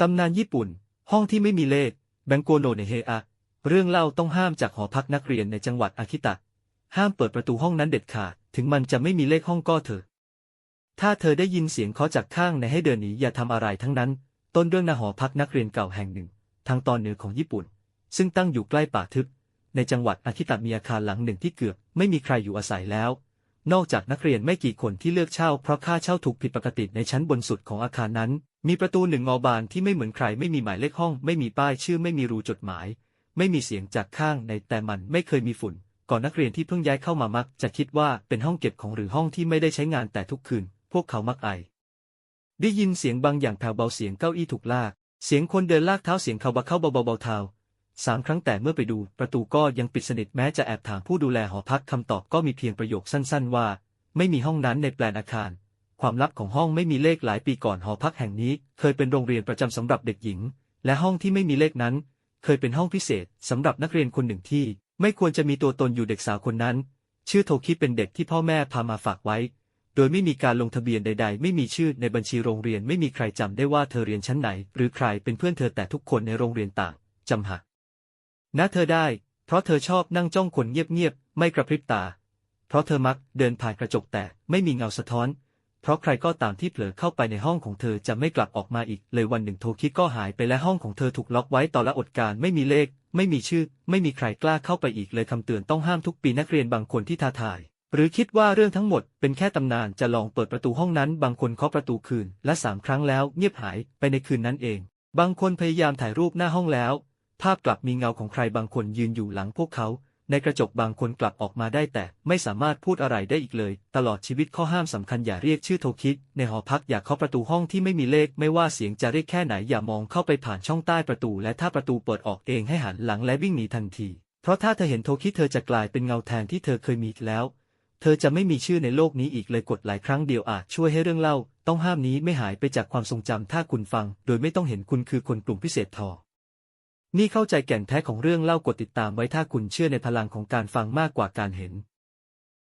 ตำนานญี่ปุ่น ห้องที่ไม่มีเลขแบงโกโนเนเฮอะเรื่องเล่าต้องห้ามจากหอพักนักเรียนในจังหวัดอาคิตะ ห้ามเปิดประตูห้องนั้นเด็ดขาด ถึงมันจะไม่มีเลขห้องก็เถอะ ถ้าเธอได้ยินเสียงเคาะจากข้างในให้เดินหนีอย่าทำอะไรทั้งนั้น ต้นเรื่องนาหอพักนักเรียนเก่าแห่งหนึ่ง ทางตอนเหนือของญี่ปุ่น ซึ่งตั้งอยู่ใกล้ป่าทึบ ในจังหวัดอาคิตะมีอาคารหลังหนึ่งที่เกือบไม่มีใครอยู่อาศัยแล้ว นอกจากนักเรียนไม่กี่คนที่เลือกเช่าเพราะค่าเช่าถูกผิดปกติในชั้นบนสุดของอาคารนั้น มีประตูหนึ่งงอบานที่ไม่เหมือนใครไม่มีหมายเลขห้อง ไม่มีป้ายชื่อไม่มีรูจดหมาย ไม่มีเสียงจากข้างในแต่มันไม่เคยมีฝุ่น ก่อนนักเรียนที่เพิ่งย้ายเข้ามามัก จะคิดว่าเป็นห้องเก็บของหรือห้องที่ไม่ได้ใช้งานแต่ทุกคืน พวกเขามักไอ ได้ยินเสียงบางอย่างแผ่วเบาเสียงเก้าอี้ถูกลาก เสียงคนเดินลากเท้าเสียงเขาบะเข้าเบาๆเบาเท้าสามครั้งแต่เมื่อไปดูประตูก็ยังปิดสนิทแม้จะแอบถามผู้ดูแลหอพักคำตอบก็มีเพียงประโยคสั้น ๆ ว่า ไม่มีห้องนั้นในแปลนอาคาร ความลับของห้องไม่มีเลขหลายปีก่อนหอพักแห่งนี้ เคยเป็นโรงเรียนประจำสำหรับเด็กหญิง และห้องที่ไม่มีเลขนั้น เคยเป็นห้องพิเศษสำหรับนักเรียนคนหนึ่งที่ ไม่ควรจะมีตัวตนอยู่เด็กสาวคนนั้น ชื่อโทคิเป็นเด็กที่พ่อแม่พามาฝากไว้ โดยไม่มีการลงทะเบียนใด ๆ ไม่มีชื่อในบัญชีโรงเรียนไม่มีใครจำได้ว่าเธอเรียนชั้นไหน หรือใครเป็นเพื่อนเธอแต่ทุกคนในโรงเรียนต่างจำหักนะเธอได้ เพราะเธอชอบนั่งจ้องคนเงียบๆไม่กระพริบตา เพราะเธอมักเดินผ่านกระจกแต่ไม่มีเงาสะท้อน เพราะใครก็ตามที่เผลอเข้าไปในห้องของเธอจะไม่กลับออกมาอีก เลยวันหนึ่งโทคิก็หายไปและห้องของเธอถูกล็อกไว้ต่อละอดการไม่มีเลข ไม่มีชื่อ ไม่มีใครกล้าเข้าไปอีกเลยคำเตือนต้องห้ามทุกปีนักเรียนบางคนที่ท้าทาย หรือคิดว่าเรื่องทั้งหมดเป็นแค่ตำนานจะลองเปิดประตูห้องนั้น บางคนเคาะประตูคืนและสามครั้งแล้วเงียบหายไปในคืนนั้นเอง บางคนพยายามถ่ายรูปหน้าห้องแล้ว ภาพกลับมีเงาของใครบางคนยืนอยู่หลังพวกเขา ในกระจกบางคนกลับออกมาได้แต่ไม่สามารถพูดอะไรได้อีกเลย ตลอดชีวิตข้อห้ามสำคัญอย่าเรียกชื่อโทคิในหอพักอย่าเคาะประตูห้องที่ไม่มีเลข ไม่ว่าเสียงจะเรียกแค่ไหนอย่ามองเข้าไปผ่านช่องใต้ประตู และถ้าประตูเปิดออกเองให้หันหลังและวิ่งหนีทันที เพราะถ้าเธอเห็นโทคิเธอจะกลายเป็นเงาแทนที่เธอเคยมีแล้ว เธอจะไม่มีชื่อในโลกนี้อีกเลยกดหลายครั้งเดียวอาจช่วยให้เรื่องเล่า ต้องห้ามนี้ไม่หายไปจากความทรงจำถ้าคุณฟัง โดยไม่ต้องเห็นคุณคือคนกลุ่มพิเศษทอ นี่เข้าใจแก่นแท้ของเรื่องเล่ากดติดตามไว้ถ้าคุณเชื่อในพลังของการฟังมากกว่าการเห็น